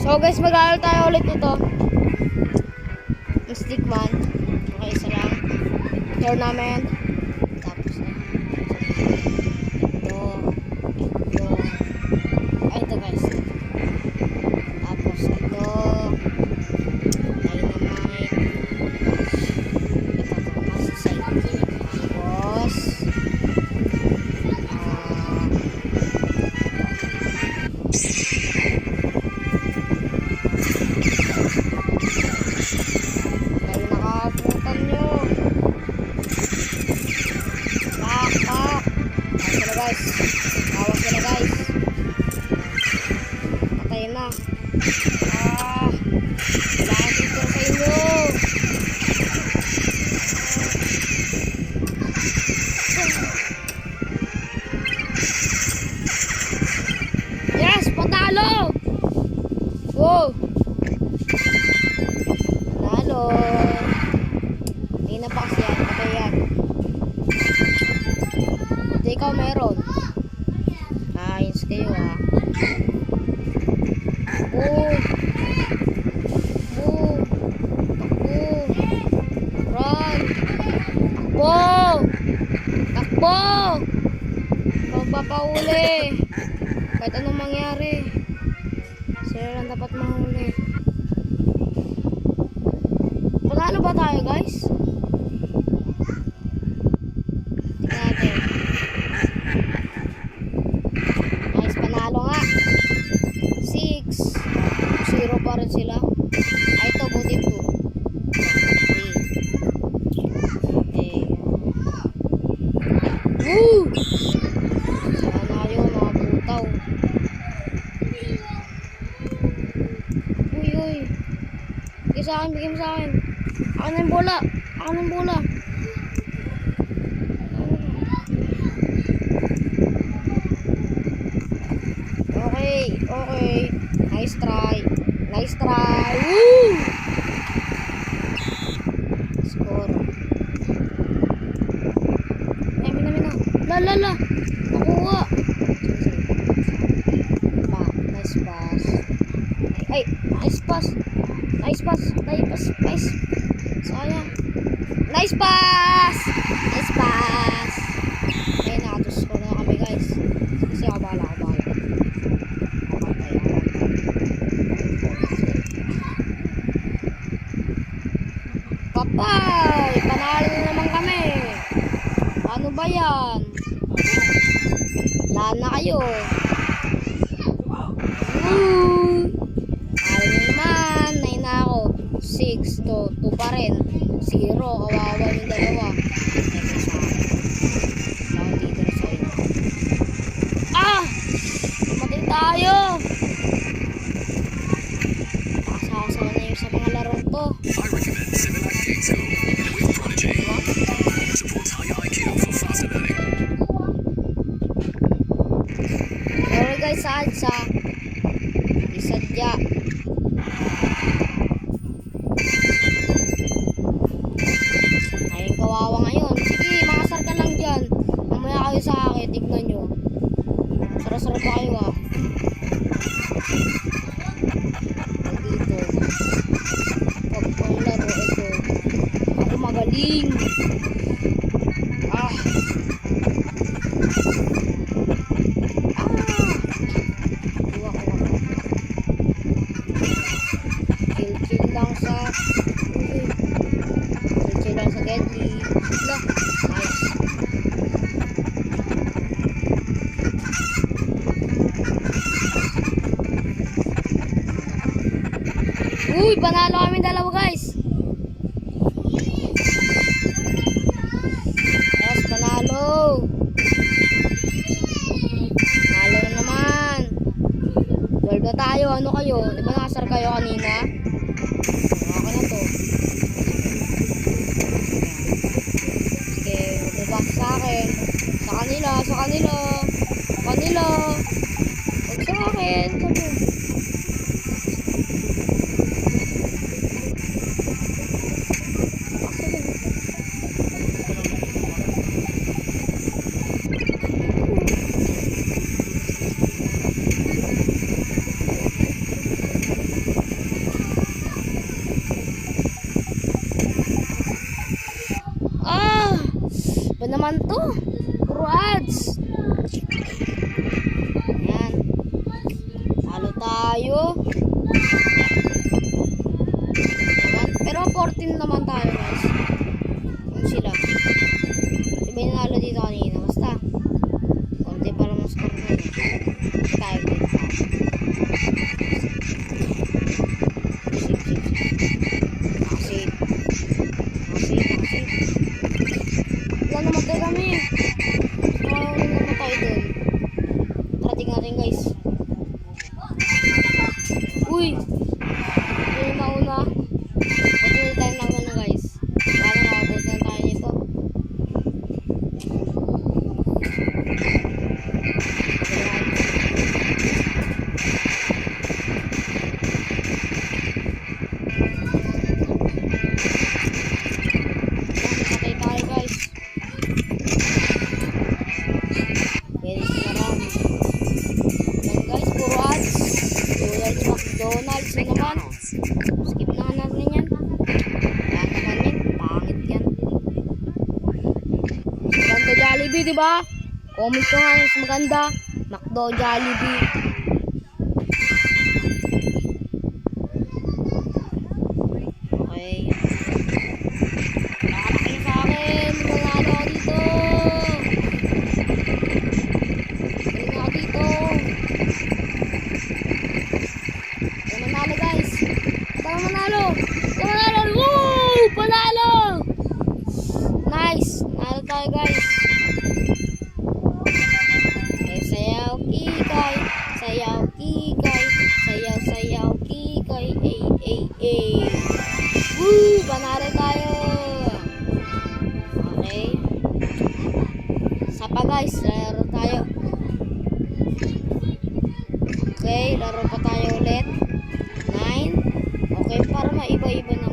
So guys, mag-aaral tayo ulit ito. Mystic man. Okay, isa lang. Tournament. Tapos na. Wow! Panalo! Hindi na pa kasi yan. Patay yan. Buti ikaw meron. Ayos kayo ah. Boom! Boom! Takbo! Run! Takbo! Takbo! Magpapauli! Kahit anong mangyari. Sila lang dapat mahuli. Panalo ba tayo guys? Sa akin, bigay mo sa akin. Akin na yung bola. Akin na yung bola. Okay, okay. Nice try. Nice try. Woo! Score. Ay, mina, mina. La, la, la. Nakuha. Nice pass. Ay, nice pass. Nice pass. Nice pass. Nice. Sayang. Nice pass! Nice pass! Ayun, nakatuscore na kami guys. Kasi ako bahala, ako bahala. Ako Papay! Panalo na naman kami. Ano ba yan? Wala na kayo. Woo! 6 to 2 pa rin. 0. Kawawa yung dalawa. Ah! Tumatay tayo! Nakasakasa na yung sa mga larong to. I recommend Civilite Gates Go with Prodigy. Supports high IQ for faster learning. Pero guys, sa Uy, panalo kami dalawa 12 na tayo. Ano kayo? Di ba nakasar kayo kanina? naman to. Jollibee, di ba? Comment nyo nga mas maganda. McDo, Jollibee. Okay. Sa akin. Manalo ako dito. Manalo dito. Manalo guys. Manalo. Manalo. Woo! Panalo! Nice. Panalo guys. 可以不能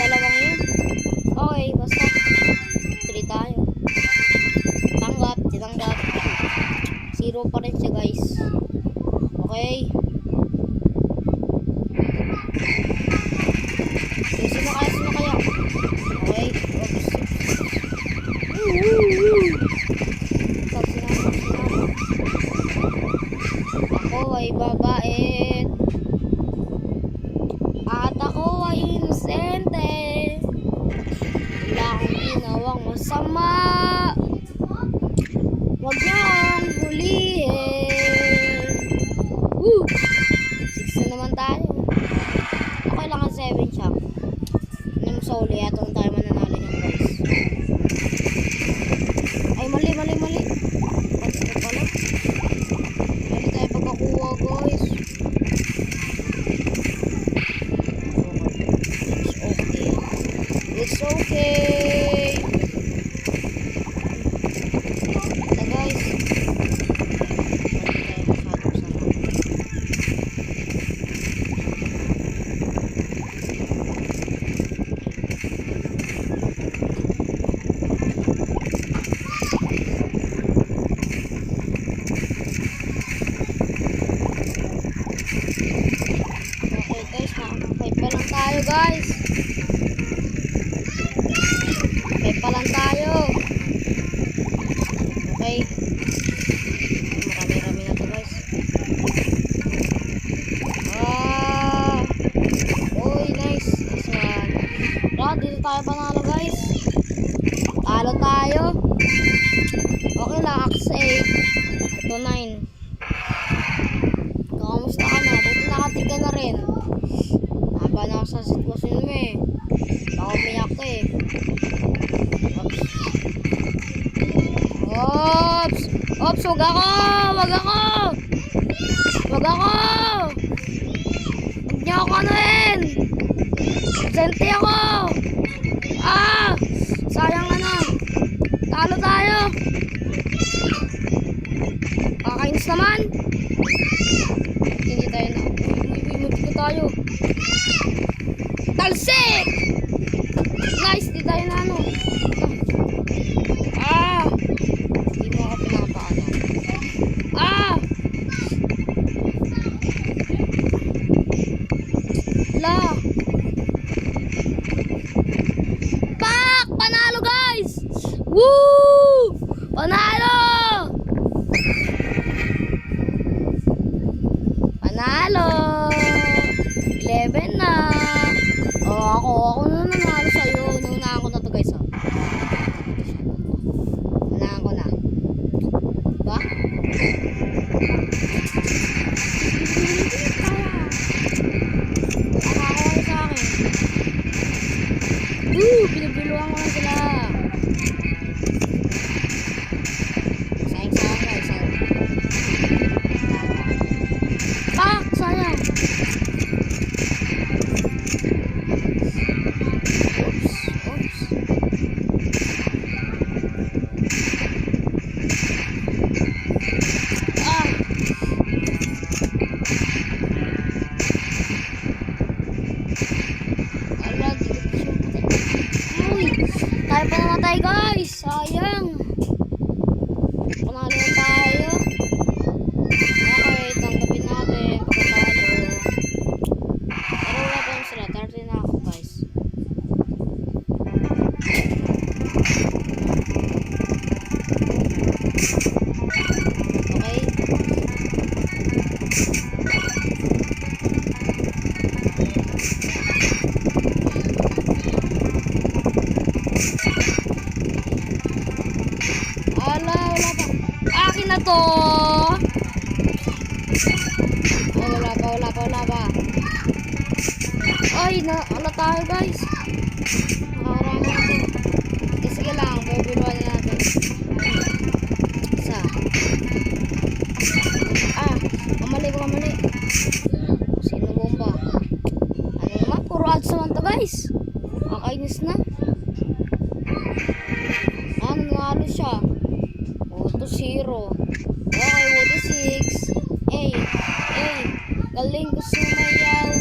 dalawang yun. Okay, basta. Tuloy tayo. Tanggap, tinanggap. Zero pa rin siya guys. Okay. okay. Ito guys. Okay guys, nakakapay pa lang tayo guys. lang tayo. Okay. Marami-rami na to guys. Ah. Uy, nice. Nice one. Right, dito tayo panalo guys. Talo tayo. Okay lang, axe 8. Ito 9. Kamusta ka na? Buti nakatiga na rin. Naba na ako sa sitwasyon mo eh. Ako umiyak eh. Oops! Huwag ako! Huwag ako! Huwag ako! Huwag niyo ako anuhin! Absente ako! Ah! Sayang ano! Talo tayo! Kakainis naman! Hindi tayo na. Uy, na tayo. Talsik! Nice! Di tayo na ano. Oh, wala pa, wala pa, wala pa. Ay, na, ano tayo guys? Nakakarami na Ay, ay. Galing ko sumayaw.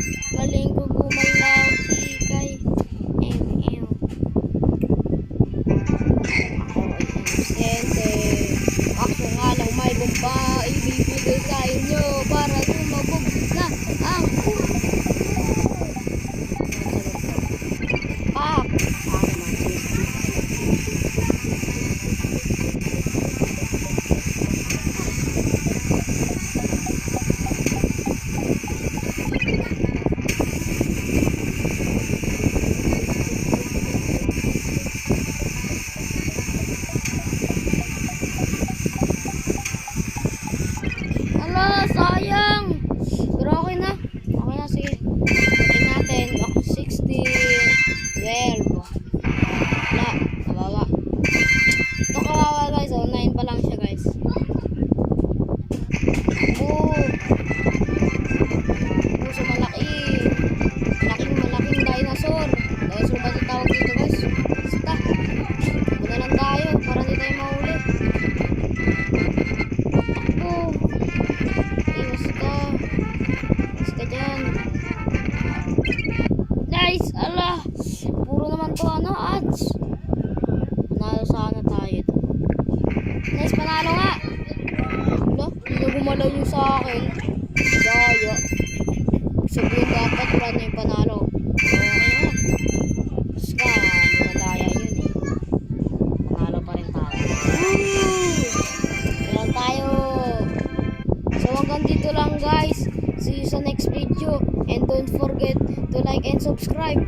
Gumalaw yung sa akin. Daya. Sabihin dapat wala na yung panalo. Madaya yun eh. Panalo pa rin tayo. Meron tayo. So hanggang dito lang guys. See you sa next video. And don't forget to like and subscribe.